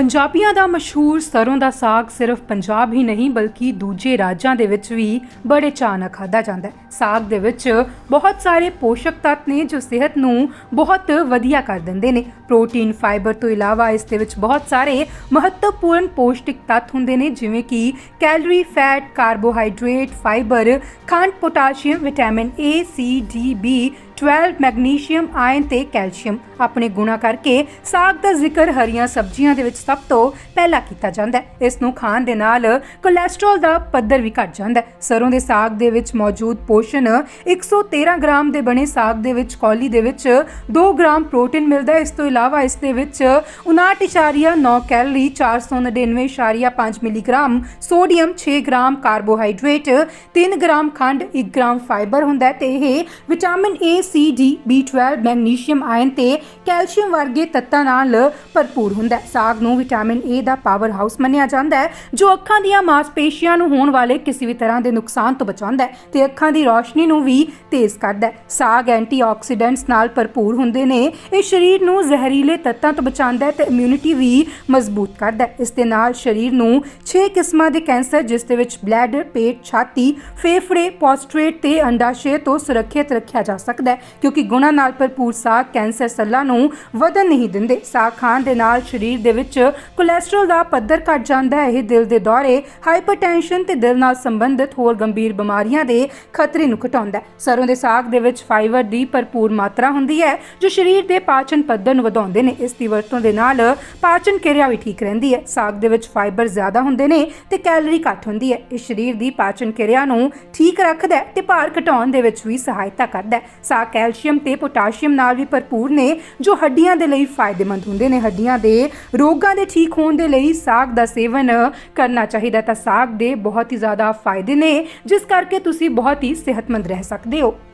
ਪੰਜਾਬੀਆਂ ਦਾ ਮਸ਼ਹੂਰ ਸਰੋਂ ਦਾ ਸਾਗ ਸਿਰਫ ਪੰਜਾਬ ਹੀ ਨਹੀਂ, ਬਲਕਿ ਦੂਜੇ ਰਾਜਾਂ ਦੇ ਵਿੱਚ ਵੀ ਬੜੇ ਚਾਅ ਨਾਲ ਖਾਧਾ ਜਾਂਦਾ ਹੈ। ਸਾਗ ਦੇ ਵਿੱਚ ਬਹੁਤ ਸਾਰੇ ਪੋਸ਼ਕ ਤੱਤ ਨੇ ਜੋ ਸਿਹਤ ਨੂੰ ਬਹੁਤ ਵਧੀਆ ਕਰ ਦਿੰਦੇ ਨੇ। ਪ੍ਰੋਟੀਨ, ਫਾਈਬਰ ਤੋਂ ਇਲਾਵਾ ਇਸ ਦੇ ਵਿੱਚ ਬਹੁਤ ਸਾਰੇ ਮਹੱਤਵਪੂਰਨ ਪੌਸ਼ਟਿਕ ਤੱਤ ਹੁੰਦੇ ਨੇ, ਜਿਵੇਂ ਕਿ ਕੈਲਰੀ, ਫੈਟ, ਕਾਰਬੋਹਾਈਡਰੇਟ, ਫਾਈਬਰ, ਖੰਡ, potassium, vitamin A, C, D, B 12 magnesium iron ਤੇ ਕੈਲਸ਼ੀਅਮ ਆਪਣੇ ਗੁਣਾ ਕਰਕੇ ਸਾਗ ਦਾ ਜ਼ਿਕਰ ਹਰੀਆਂ ਸਬਜ਼ੀਆਂ ਦੇ ਵਿੱਚ ਸਭ ਤੋਂ ਪਹਿਲਾਂ ਕੀਤਾ ਜਾਂਦਾ ਹੈ। ਇਸ ਨੂੰ ਖਾਣ ਦੇ ਨਾਲ ਕੋਲੇਸਟ੍ਰੋਲ ਦਾ ਪੱਧਰ ਵੀ ਘਟ ਜਾਂਦਾ ਹੈ। ਸਰੋਂ ਦੇ ਸਾਗ ਦੇ ਵਿੱਚ ਮੌਜੂਦ ਪੋਸ਼ਣ 113 ਗ੍ਰਾਮ ਦੇ ਬਣੇ ਸਾਗ ਦੇ ਵਿੱਚ ਕੌਲੀ ਦੇ ਵਿੱਚ 2 ਗ੍ਰਾਮ ਪ੍ਰੋਟੀਨ ਮਿਲਦਾ ਹੈ। ਇਸ ਤੋਂ ਇਲਾਵਾ ਇਸ ਦੇ ਵਿੱਚ 59.9 calorie 499.5 milligram sodium 6 gram carbohydrate 3 gram ਖੰਡ 1 ਗ੍ਰਾਮ ਫਾਈਬਰ ਹੁੰਦਾ ਹੈ ਤੇ ਇਹ vitamin A C, D B12 magnesium iron ਤੇ ਕੈਲਸ਼ੀਅਮ ਵਰਗੇ ਤੱਤਾਂ ਨਾਲ ਭਰਪੂਰ ਹੁੰਦਾ ਹੈ। ਸਾਗ ਨੂੰ ਵਿਟਾਮਿਨ A ਦਾ ਪਾਵਰ ਹਾਊਸ ਮੰਨਿਆ ਜਾਂਦਾ ਹੈ, ਜੋ ਅੱਖਾਂ ਦੀਆਂ ਮਾਸਪੇਸ਼ੀਆਂ ਨੂੰ ਹੋਣ ਵਾਲੇ ਕਿਸੇ ਵੀ ਤਰ੍ਹਾਂ ਦੇ ਨੁਕਸਾਨ ਤੋਂ ਬਚਾਉਂਦਾ ਹੈ ਤੇ ਅੱਖਾਂ ਦੀ ਰੌਸ਼ਨੀ ਨੂੰ ਵੀ ਤੇਜ਼ ਕਰਦਾ ਹੈ। ਸਾਗ ਐਂਟੀਆਕਸੀਡੈਂਟਸ ਨਾਲ ਭਰਪੂਰ ਹੁੰਦੇ ਨੇ, ਇਹ ਸਰੀਰ ਨੂੰ ਜ਼ਹਿਰੀਲੇ ਤੱਤਾਂ ਤੋਂ ਬਚਾਉਂਦਾ ਹੈ ਤੇ ਇਮਿਊਨਿਟੀ ਵੀ ਮਜ਼ਬੂਤ ਕਰਦਾ ਹੈ। ਇਸ ਦੇ ਨਾਲ ਸਰੀਰ ਨੂੰ 6 ਕਿਸਮਾਂ ਦੇ ਕੈਂਸਰ, ਜਿਸ ਦੇ ਵਿੱਚ ਬਲੈਡਰ ਪੇਟ, ਛਾਤੀ, ਫੇਫੜੇ ਪੋਸਟਰੇਟ ਤੇ ਅੰਡਾਸ਼ਯ ਤੋਂ ਸੁਰੱਖਿਅਤ ਰੱਖਿਆ ਜਾ ਸਕਦਾ ਹੈ। ਕਿਉਂਕਿ ਗੁਣਾਂ ਨਾਲ ਭਰਪੂਰ ਸਾਗ ਕੈਂਸਰ ਸੱਲਾਂ ਨੂੰ ਵਧਣ ਨਹੀਂ ਦਿੰਦੇ। ਸਾਗ ਖਾਣ ਦੇ ਨਾਲ ਸਰੀਰ ਦੇ ਵਿੱਚ ਕੋਲੇਸਟ੍ਰੋਲ ਦਾ ਪੱਧਰ ਘਟ ਜਾਂਦਾ ਹੈ। ਇਹ ਦਿਲ ਦੇ ਦੌਰੇ ਹਾਈਪਰਟੈਂਸ਼ਨ ਤੇ ਦਿਲ ਨਾਲ ਸੰਬੰਧਿਤ ਹੋਰ ਗੰਭੀਰ ਬਿਮਾਰੀਆਂ ਦੇ ਖਤਰੇ ਨੂੰ ਘਟਾਉਂਦਾ ਹੈ। ਸਰੋਂ ਦੇ ਸਾਗ ਦੇ ਵਿੱਚ ਫਾਈਬਰ ਦੀ ਭਰਪੂਰ ਮਾਤਰਾ ਹੁੰਦੀ ਹੈ, ਜੋ ਸਰੀਰ ਦੇ ਪਾਚਨ ਪੱਧਰ ਨੂੰ ਵਧਾਉਂਦੇ ਨੇ। ਇਸ ਦੀ ਵਰਤੋਂ ਦੇ ਨਾਲ ਪਾਚਨ ਕਿਰਿਆ ਵੀ ਠੀਕ ਰਹਿੰਦੀ ਹੈ। ਸਾਗ ਦੇ ਵਿੱਚ ਫਾਈਬਰ ਜ਼ਿਆਦਾ ਹੁੰਦੇ ਨੇ ਤੇ ਕੈਲਰੀ ਘੱਟ ਹੁੰਦੀ ਹੈ। ਇਹ ਸਰੀਰ ਦੀ ਪਾਚਨ ਕਿਰਿਆ ਨੂੰ ਠੀਕ ਰੱਖਦਾ ਹੈ ਤੇ ਭਾਰ ਘਟਾਉਣ ਦੇ ਵਿੱਚ ਵੀ ਸਹਾਇਤਾ ਕਰਦਾ ਹੈ। ਸਾਗ ਕੈਲਸ਼ੀਅਮ ਤੇ ਪੋਟਾਸ਼ੀਅਮ ਨਾਲ ਵੀ ਭਰਪੂਰ ਨੇ, ਜੋ ਹੱਡੀਆਂ ਦੇ ਲਈ ਫਾਇਦੇਮੰਦ ਹੁੰਦੇ ਨੇ। ਹੱਡੀਆਂ ਦੇ ਰੋਗਾਂ ਦੇ ਠੀਕ ਹੋਣ ਦੇ ਲਈ ਸਾਗ ਦਾ ਸੇਵਨ ਕਰਨਾ ਚਾਹੀਦਾ ਤਾਂ ਸਾਗ ਦੇ ਬਹੁਤ ਹੀ ਜ਼ਿਆਦਾ ਫਾਇਦੇ ਨੇ, ਜਿਸ ਕਰਕੇ ਤੁਸੀਂ ਬਹੁਤ ਹੀ ਸਿਹਤਮੰਦ ਰਹਿ ਸਕਦੇ ਹੋ।